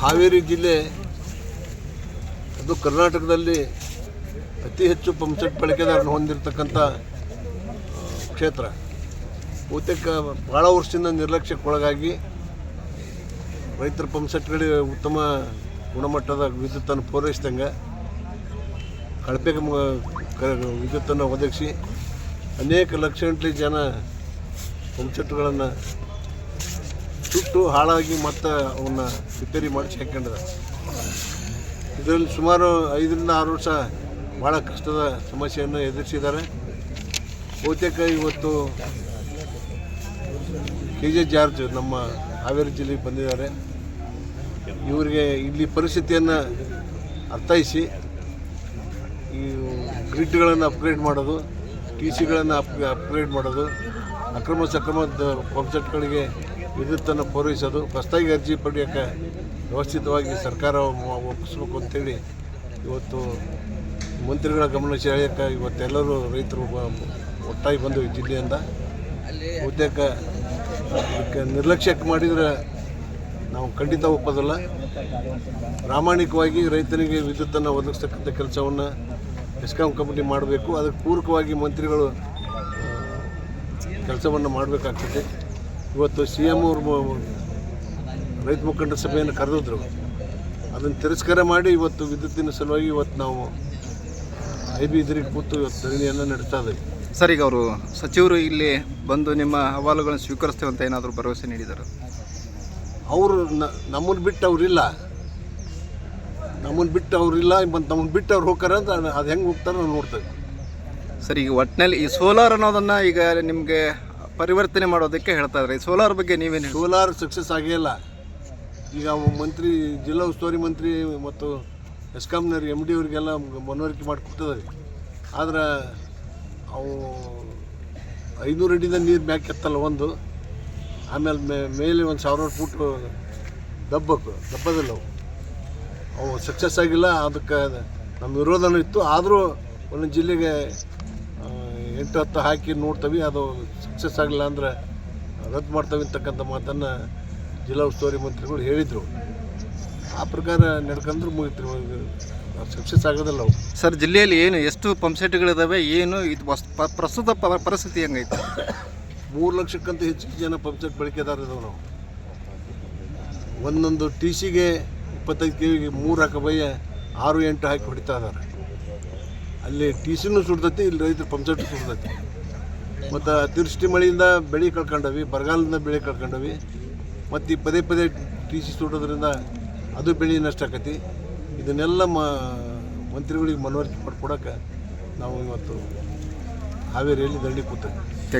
ಹಾವೇರಿ ಜಿಲ್ಲೆ, ಅದು ಕರ್ನಾಟಕದಲ್ಲಿ ಅತಿ ಹೆಚ್ಚು ಪಂಪ್ಸೆಟ್ ಬಳಕೆದಾರನ್ನು ಹೊಂದಿರತಕ್ಕಂಥ ಕ್ಷೇತ್ರ. ಬಹುತೇಕ ಭಾಳ ವರ್ಷದಿಂದ ನಿರ್ಲಕ್ಷ್ಯಕ್ಕೊಳಗಾಗಿ ರೈತರ ಪಂಪ್ಸೆಟ್ಗಳಿಗೆ ಉತ್ತಮ ಗುಣಮಟ್ಟದ ವಿದ್ಯುತ್ತನ್ನು ಪೂರೈಸಿದಂಗೆ ಕಳಪೆ ವಿದ್ಯುತ್ತನ್ನು ಒದಗಿಸಿ ಅನೇಕ ಲಕ್ಷಗಟ್ಟಲೆ ಜನ ಪಂಪ್ಸೆಟ್ಗಳನ್ನು ಸುಟ್ಟು ಹಾಳಾಗಿ ಮತ್ತೆ ಅವನ್ನ ರಿಪೇರಿ ಮಾಡಿಸಿ ಹಾಕೊಂಡಿದ್ದಾರೆ ಇದರಲ್ಲಿ ಸುಮಾರು ಐದರಿಂದ ಆರು ವರ್ಷ ಭಾಳ ಕಷ್ಟದ ಸಮಸ್ಯೆಯನ್ನು ಎದುರಿಸಿದ್ದಾರೆ. ಬಹುತೇಕ ಇವತ್ತು ಕೆ ಜೆ ಜಾರ್ಜ್ ನಮ್ಮ ಹಾವೇರಿ ಜಿಲ್ಲೆಗೆ ಬಂದಿದ್ದಾರೆ. ಇವರಿಗೆ ಇಲ್ಲಿ ಪರಿಸ್ಥಿತಿಯನ್ನು ಅರ್ಥೈಸಿ, ಈ ಗ್ರಿಡ್ಗಳನ್ನು ಅಪ್ಗ್ರೇಡ್ ಮಾಡೋದು, ಟಿ ಸಿಗಳನ್ನು ಅಪ್, ಅಪ್ಗ್ರೇಡ್ ಮಾಡೋದು, ಅಕ್ರಮ ಸಕ್ರಮದ ಪಂಪ್ಸೆಟ್ಗಳಿಗೆ ವಿದ್ಯುತ್ತನ್ನು ಪೂರೈಸೋದು ಹೊಸದಾಗಿ ಅರ್ಜಿ ಪಡೆಯೋಕ್ಕೆ ವ್ಯವಸ್ಥಿತವಾಗಿ ಸರ್ಕಾರ ಒಪ್ಪಿಸ್ಬೇಕು ಅಂತೇಳಿ ಇವತ್ತು ಮಂತ್ರಿಗಳ ಗಮನ ಸೆಳೆಯೋಕ್ಕೆ ಇವತ್ತೆಲ್ಲರೂ ರೈತರು ಒಟ್ಟಾಗಿ ಬಂದು ಜಿಲ್ಲೆಯಿಂದ ಉದ್ಯೋಗ ಇದಕ್ಕೆ ನಿರ್ಲಕ್ಷ್ಯಕ್ಕೆ ಮಾಡಿದರೆ ನಾವು ಖಂಡಿತ ಒಪ್ಪೋದಿಲ್ಲ. ಪ್ರಾಮಾಣಿಕವಾಗಿ ರೈತನಿಗೆ ವಿದ್ಯುತ್ತನ್ನು ಒದಗಿಸ್ತಕ್ಕಂಥ ಕೆಲಸವನ್ನು ಎಸ್ಕಾಂ ಕಂಪನಿ ಮಾಡಬೇಕು. ಅದಕ್ಕೆ ಪೂರಕವಾಗಿ ಮಂತ್ರಿಗಳು ಕೆಲಸವನ್ನು ಮಾಡಬೇಕಾಗ್ತದೆ. ಇವತ್ತು ಸಿ ಎಂ ಅವರು ರೈತ ಮುಖಂಡ ಸಭೆಯನ್ನು ಕರೆದಿದ್ರು. ಅದನ್ನು ತಿರಸ್ಕಾರ ಮಾಡಿ ಇವತ್ತು ವಿದ್ಯುತ್ತಿನ ಸಲುವಾಗಿ ಇವತ್ತು ನಾವು ಐ ಬಿ ಎದುರಿಗೆ ಕೂತು ಇವತ್ತು ಧರಣಿಯನ್ನು ನಡೆಸ್ತಾ ಇದ್ದೀವಿ ಸರ್ ಈಗ ಅವರು ಸಚಿವರು ಇಲ್ಲಿ ಬಂದು ನಿಮ್ಮ ಅಹವಾಲುಗಳನ್ನು ಸ್ವೀಕರಿಸ್ತೇವೆ ಅಂತ ಏನಾದರೂ ಭರವಸೆ ನೀಡಿದರು? ಅವರು ನಮ್ಮನ್ನು ಬಿಟ್ಟು ಅವರಿಲ್ಲ ನಮ್ಮನ್ನು ಬಿಟ್ಟು ಅವರಿಲ್ಲ ಮತ್ತು ನಮ್ಮನ್ನು ಬಿಟ್ಟು ಅವ್ರು ಹೋಗ್ತಾರೆ ಅಂತ ಅದು ಹೆಂಗೆ ಹೋಗ್ತಾರೆ ನಾವು ನೋಡ್ತೇವೆ ಸರ್ ಈಗ ಒಟ್ಟಿನಲ್ಲಿ ಈ ಸೋಲಾರ್ ಅನ್ನೋದನ್ನು ಈಗ ನಿಮಗೆ ಪರಿವರ್ತನೆ ಮಾಡೋದಕ್ಕೆ ಹೇಳ್ತಾ ಇದ್ದಾರೆ. ಸೋಲಾರ್ ಬಗ್ಗೆ ನೀವೇನು ಹೇಳಿ ಸೋಲಾರ್ ಸಕ್ಸಸ್ ಆಗೇ ಇಲ್ಲ. ಈಗ ಮಂತ್ರಿ, ಜಿಲ್ಲಾ ಉಸ್ತುವಾರಿ ಮಂತ್ರಿ ಮತ್ತು ಎಸ್ಕಾಂನವ್ರು ಎಂ ಡಿ ಅವರಿಗೆಲ್ಲ ಮನವರಿಕೆ ಮಾಡಿಕೊಟ್ಟಿದ್ದಾರೆ ಆದ್ರೆ ಅವು ಐನೂರು ಅಡಿದ ನೀರು ಮ್ಯಾಕ್ ಎತ್ತಲ್ಲ ಒಂದು. ಆಮೇಲೆ ಮೇ, ಮೇಲೆ ಒಂದು ಸಾವಿರಾರು ಫೂಟ್ ದಬ್ಬಕ್ಕೆ ದಬ್ಬದಲ್ಲ ಅವು. ಅವು ಸಕ್ಸಸ್ ಆಗಿಲ್ಲ. ಅದಕ್ಕೆ ನಮ್ಮ ವಿರೋಧನೂ ಇತ್ತು. ಆದರೂ ಒಂದೊಂದು ಜಿಲ್ಲೆಗೆ ಎಂಟು ಹತ್ತು ಹಾಕಿ ನೋಡ್ತೀವಿ. ಅದು ಸಕ್ಸಸ್ ಆಗಲಿಲ್ಲ ಅಂದ್ರೆ ರದ್ದು ಮಾಡ್ತೇವೆ ಅಂತಕ್ಕಂಥ ಮಾತನ್ನು ಜಿಲ್ಲಾ ಉಸ್ತುವಾರಿ ಮಂತ್ರಿಗಳು ಹೇಳಿದರು. ಆ ಪ್ರಕಾರ ನಡ್ಕೊಂಡ್ರು ಮುಗಿತು ಸಕ್ಸಸ್ ಆಗೋದಿಲ್ಲ ಅವು ಸರ್ ಜಿಲ್ಲೆಯಲ್ಲಿ ಏನು ಎಷ್ಟು ಪಂಪ್ಸೆಟ್ಗಳಿದ್ದಾವೆ ಏನು ಇದು ಪ್ರಸ್ತುತ ಪರಿಸ್ಥಿತಿ ಹೆಂಗೈತೆ? ಮೂರು ಲಕ್ಷಕ್ಕಿಂತ ಹೆಚ್ಚು ಜನ ಪಂಪ್ಸೆಟ್ ಬಳಕೆದಾರ ಇದಾವೆ ನಾವು. ಒಂದೊಂದು ಟಿ ಸಿಗೆ ಇಪ್ಪತ್ತೈದು ಕೆ ವಿಗೆ ಮೂರು ಹಾಕಬಯ್ಯ ಆರು ಎಂಟು ಹಾಕಿ ಹೊಡಿತಾ ಇದ್ದಾರೆ. ಅಲ್ಲಿ ಟಿ ಸಿನೂ ಸುಡ್ತೈತಿ ಇಲ್ಲಿ ರೈತರು ಪಂಪ್ಸೆಟ್ ಸುಡ್ತೈತಿ. ಮತ್ತು ಅತಿವೃಷ್ಟಿ ಮಳೆಯಿಂದ ಬೆಳೆ ಕಳ್ಕೊಂಡವಿ, ಬರಗಾಲದಿಂದ ಬೆಳೆ ಕಳ್ಕೊಂಡವಿ. ಮತ್ತು ಈ ಪದೇ ಪದೇ ಟಿ ಸಿ ಸುಡೋದ್ರಿಂದ ಅದು ಬೆಳೆ ನಷ್ಟ ಆಕತಿ. ಇದನ್ನೆಲ್ಲ ಮ, ಮಂತ್ರಿಗಳಿಗೆ ಮನವರಿಕೆ ಮಾಡ್ಕೊಡೋಕೆ ನಾವು ಇವತ್ತು ಹಾವೇರಿಯಲ್ಲಿ ದಂಡಿ ಕೂತೇವೆ.